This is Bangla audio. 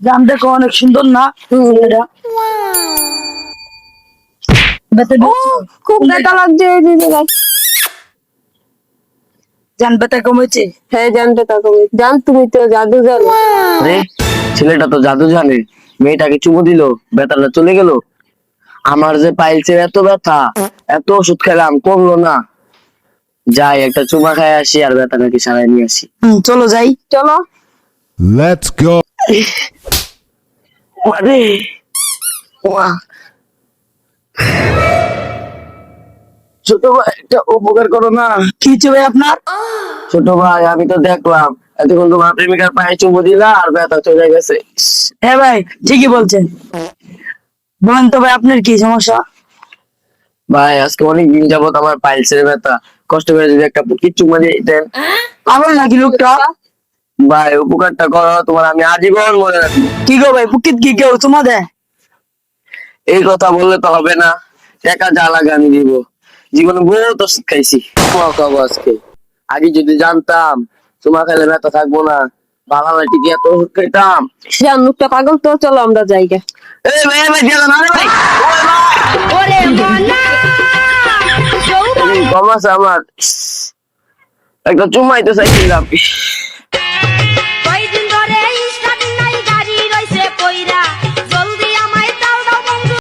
জান দেখো অনেক সুন্দর না? ছেলেটা। খুব ব্যথা লাগছে এই যে জায়গায়। জান ব্যথা কমেছে? হ্যাঁ জান তুমি তো জাদু জানো। রে ছেলেটা তো জাদু জানে। মেয়েটাকে চুমু দিল ব্যথাটা চলে গেল। আমার যে পাইলছে এত ব্যথা এত ওষুধ খেলাম কমলো না। যাই একটা চুমা খাই আসি আর ব্যথাটাকে সারাই নিয়ে আসি। চলো যাই। চলো। Let's go. আরে ওয়া। ছোট ভাই একটা উপকার করো না। কি ভাই আপনার? ছোট ভাই আমি তো দেখলাম এতক্ষণ তোমার প্রেমিকার পায়ে চুমু দিলা আর ব্যথা চলে গেছে। হ্যাঁ ভাই ঠিকই বলছেন। বলেন তো ভাই আপনার কি সমস্যা? ভাই আজকে অনেক দিন যাবত আমার পাইলসের ব্যথা। কষ্ট করে যদি একটা পুকির চুমা দিয়ে দিতেন। পাগল নাকি লোকটা ভাই উপকারটা করো তোমার আমি আজীবন মনে রাখব। কি গো ভাই পুকিত কি কেউ? তোমা দেয়? এই কথা বললে তো হবে না। টাকা যা লাগে আমি দিব। জীবনে বহুত ওষুধ খাইছি। আজকে। আগে যদি জানতাম তোমার খেলে ব্যথা থাকব না। টিকে এত ওষুধ খাইতাম মুখটা পাগল তো চলো আমরা জায়গা এই ভাই। ভাই গেল না ভাই আছে আমার। একটা চুমাই তো চাইছিলাম।